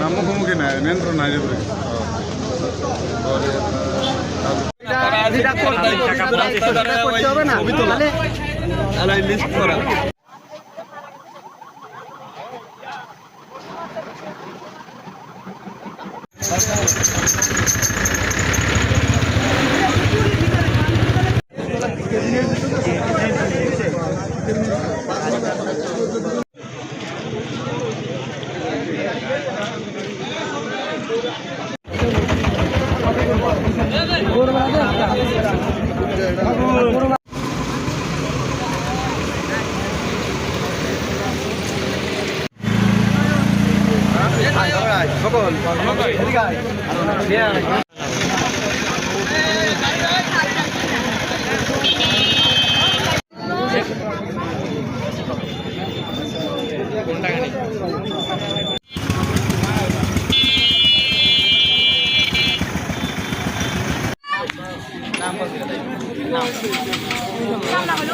ನಮ್ಮ সকল নাম নাম হলো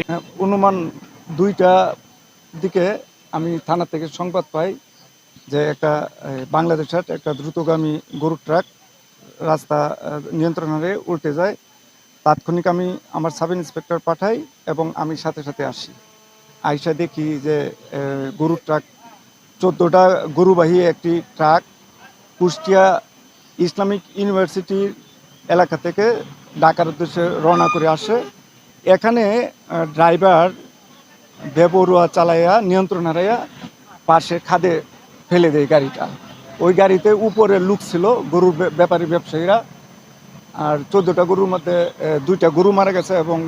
হ্যাঁ, অনুমান দুইটা দিকে আমি থানা থেকে সংবাদ পাই যে একটা বাংলাদেশের একটা দ্রুতগামী গরুর ট্রাক রাস্তা নিয়ন্ত্রণ হারে উল্টে যায়। তাৎক্ষণিক আমি আমার সাব ইন্সপেক্টর পাঠাই এবং আমি সাথে সাথে আসি। আইসা দেখি যে গরুর ট্রাক চোদ্দোটা গরুবাহী একটি ট্রাক কুষ্টিয়া ইসলামিক ইউনিভার্সিটির এলাকা থেকে ঢাকার উদ্দেশ্যে রওনা করে আসে। এখানে ড্রাইভার বেবরুয়া চালাইয়া, নিয়ন্ত্রণ হারাইয়া পাশে খাদে ফেলে দেয় গাড়িটা। ওই গাড়িতে উপরে লুক ছিল গরুর ব্যাপারী ব্যবসায়ীরা। আর চোদ্দোটা গরুর মধ্যে দুইটা গরু মারা গেছে এবং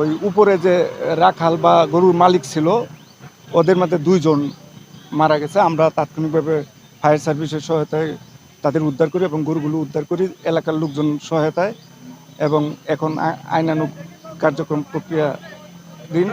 ওই উপরে যে রাখাল বা গরুর মালিক ছিল, ওদের মধ্যে দুইজন মারা গেছে, আমরা তাৎক্ষণিকভাবে ফায়ার সার্ভিসের সহায়তায় তাদের উদ্ধার করি এবং গরুগুলো উদ্ধার করি এলাকার লোকজন সহায়তায় এবং এখন আইনানুক কার্যক্রম প্রক্রিয়া দিন।